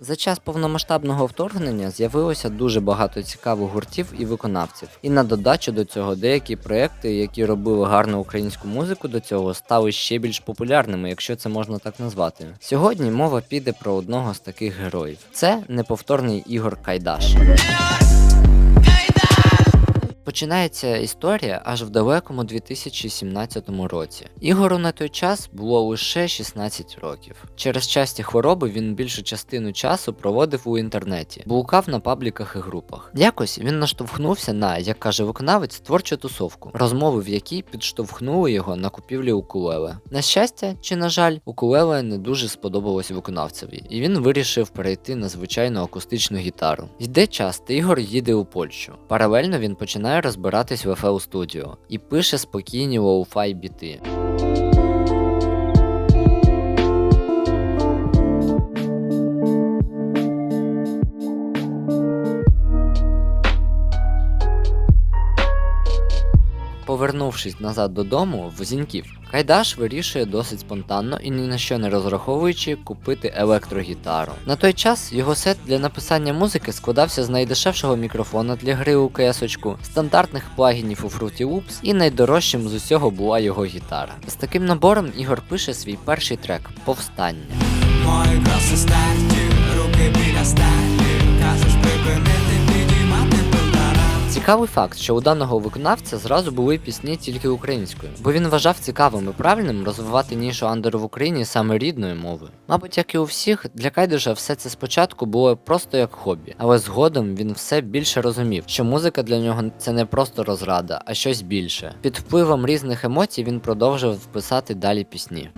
За час повномасштабного вторгнення з'явилося дуже багато цікавих гуртів і виконавців. І на додачу до цього деякі проекти, які робили гарну українську музику до цього, стали ще більш популярними, якщо це можна так назвати. Сьогодні мова піде про одного з таких героїв. Це неповторний Ігор Кайдаш. Починається історія аж в далекому 2017 році. Ігору на той час було лише 16 років. Через часті хвороби він більшу частину часу проводив у інтернеті, блукав на пабліках і групах. Якось він наштовхнувся на, як каже виконавець, творчу тусовку, розмови в якій підштовхнули його на купівлі укулеле. На щастя, чи на жаль, укулеле не дуже сподобалось виконавцеві, і він вирішив перейти на звичайну акустичну гітару. Йде час, та Ігор їде у Польщу. Паралельно він починає розбиратись в FL Studio і пише спокійні лоу-фай біти. Повернувшись назад додому в Зіньків, Кайдаш вирішує досить спонтанно і ні на що не розраховуючи купити електрогітару. На той час його сет для написання музики складався з найдешевшого мікрофона для гри у кесочку, стандартних плагінів у Fruity Loops і найдорожчим з усього була його гітара. З таким набором Ігор пише свій перший трек Повстання. Мої руки біля стелі Кажеш пилтара Цікавий факт, що у даного виконавця зразу були пісні тільки українською, бо він вважав цікавим і правильним розвивати нішу андеру в Україні саме рідною мовою. Мабуть, як і у всіх, для Кайдуша все це спочатку було просто як хобі, але згодом він все більше розумів, що музика для нього це не просто розрада, а щось більше. Під впливом різних емоцій він продовжив писати далі пісні.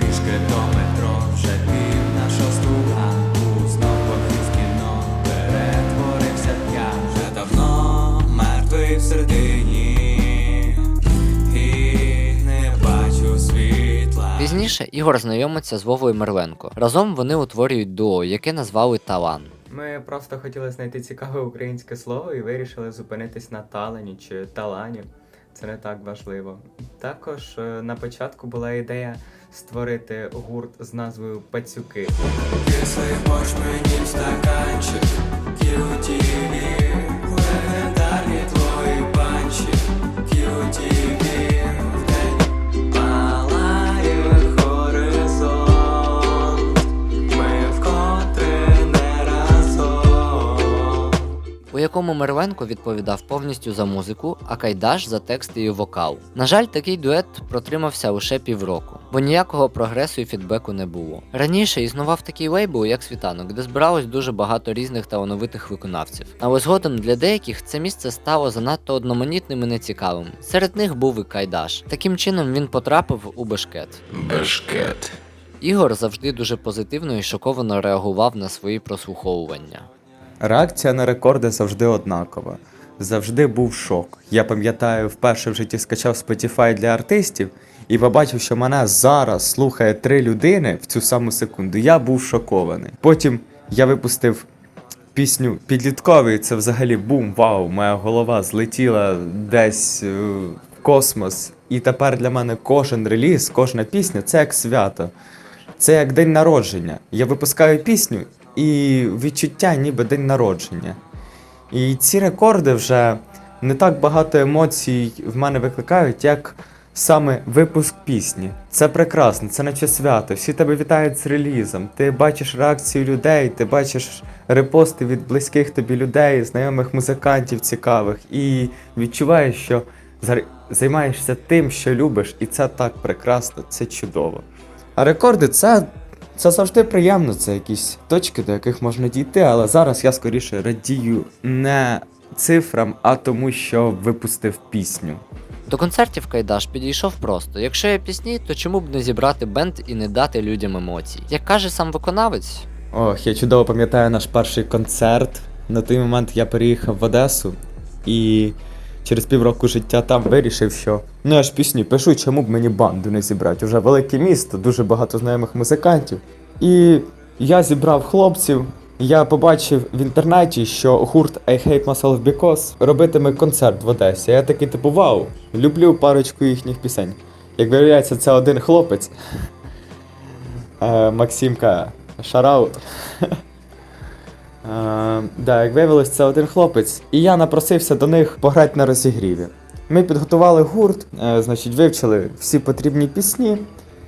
Пізніше Ігор знайомиться з Вовою Мерленко. Разом вони утворюють дуо, яке назвали Талан. Ми просто хотіли знайти цікаве українське слово і вирішили зупинитись на талані чи талані. Це не так важливо. Також е, на початку була ідея створити гурт з назвою Пацюки. Кислий борщ мені в стаканчик QTV у якому Мерленко відповідав повністю за музику, а Кайдаш за тексти і вокал. На жаль, такий дует протримався лише півроку, бо ніякого прогресу і фідбеку не було. Раніше існував такий лейбл, як світанок, де збиралось дуже багато різних талановитих виконавців. Але згодом для деяких це місце стало занадто одноманітним і нецікавим. Серед них був і Кайдаш. Таким чином він потрапив у бешкет. Бешкет. Ігор завжди дуже позитивно і шоковано реагував на свої прослуховування. Реакція на рекорди завжди однакова. Завжди був шок. Я пам'ятаю, вперше в житті скачав Spotify для артистів і побачив, що мене зараз слухає три людини в цю саму секунду. Я був шокований. Потім я випустив пісню підлітковий, це взагалі бум, вау, моя голова злетіла десь е, в космос. І тепер для мене кожен реліз, кожна пісня це як свято. Це як день народження. Я випускаю пісню і відчуття ніби день народження. І ці рекорди вже не так багато емоцій в мене викликають, як саме випуск пісні. Це прекрасно, це наче свято. Всі тебе вітають з релізом. Ти бачиш реакцію людей, ти бачиш репости від близьких тобі людей, знайомих музикантів цікавих, і відчуваєш, що займаєшся тим, що любиш, і це так прекрасно, це чудово. А рекорди це, це завжди приємно, це якісь точки, до яких можна дійти, але зараз я скоріше радію не цифрам, а тому, що випустив пісню. До концертів Кайдаш підійшов просто. Якщо є пісні, то чому б не зібрати бенд і не дати людям емоцій? Як каже сам виконавець, Ох, я чудово пам'ятаю наш перший концерт. На той момент я переїхав в Одесу і через півроку життя там вирішив, що ну я ж пісні пишу, чому б мені банду не зібрати. Уже велике місто, дуже багато знайомих музикантів. І я зібрав хлопців. Я побачив в інтернеті, що гурт I Hate Myself Because робитиме концерт в Одесі. Я такий типу вау, люблю парочку їхніх пісень. Як виявляється, це один хлопець. Е, Максимка Шараут. Е, да, як виявилось, це один хлопець, і я напросився до них пограти на розігріві. Ми підготували гурт, е, значить, вивчили всі потрібні пісні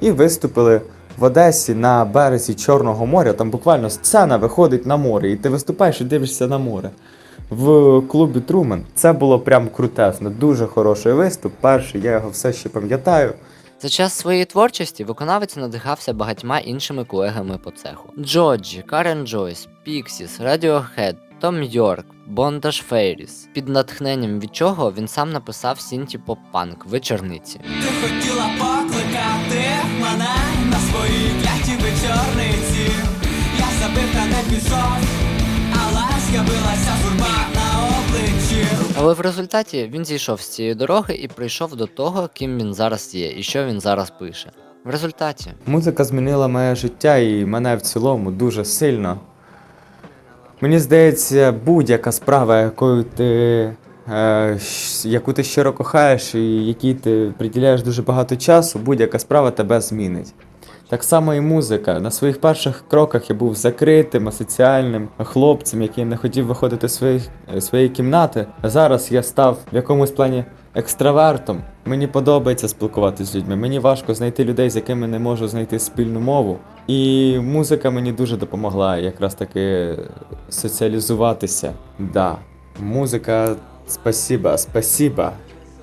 і виступили в Одесі на березі Чорного моря. Там буквально сцена виходить на море, і ти виступаєш і дивишся на море. В клубі Трумен це було прям крутесно, дуже хороший виступ. Перший, я його все ще пам'ятаю. За час своєї творчості виконавець надихався багатьма іншими колегами по цеху: Джоджі, Карен Джойс, Піксіс, Radiohead, Том Йорк, Бондаш Фейріс. Під натхненням від чого він сам написав сінті поп-панк вечорниці. Ти хотіла покликати мене на своїй кляті вечорниці. Я забив та не пішов, Але в результаті він зійшов з цієї дороги і прийшов до того, ким він зараз є і що він зараз пише. В результаті Музика змінила моє життя і мене в цілому дуже сильно. Мені здається, будь-яка справа, якою ти, е, яку ти щиро кохаєш і якій ти приділяєш дуже багато часу, будь-яка справа тебе змінить. Так само і музика. На своїх перших кроках я був закритим, асоціальним хлопцем, який не хотів виходити з своєї, своєї кімнати. А зараз я став в якомусь плані екстравертом. Мені подобається спілкуватися з людьми. Мені важко знайти людей, з якими не можу знайти спільну мову. І музика мені дуже допомогла якраз таки соціалізуватися. Да. Музика, спасіба, спасіба,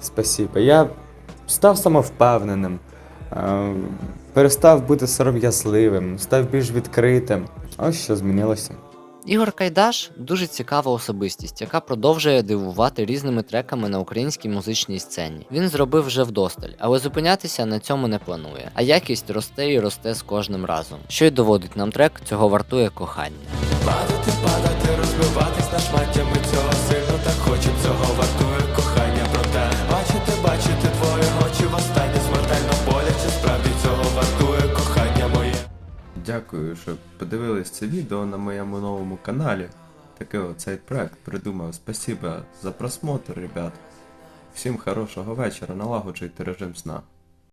спасіба. Я став самовпевненим, е, перестав бути сором'язливим, став більш відкритим. Ось що змінилося. Ігор Кайдаш дуже цікава особистість, яка продовжує дивувати різними треками на українській музичній сцені. Він зробив вже вдосталь, але зупинятися на цьому не планує. А якість росте і росте з кожним разом. Що й доводить нам трек, цього вартує кохання. Падати, падати, розбиватись на шматтями Дякую, що подивились це відео на моєму новому каналі. Такий оцей проект придумав. Спасибо за просмотр, ребят. Всім хорошого вечора, налагоджуйте режим сна.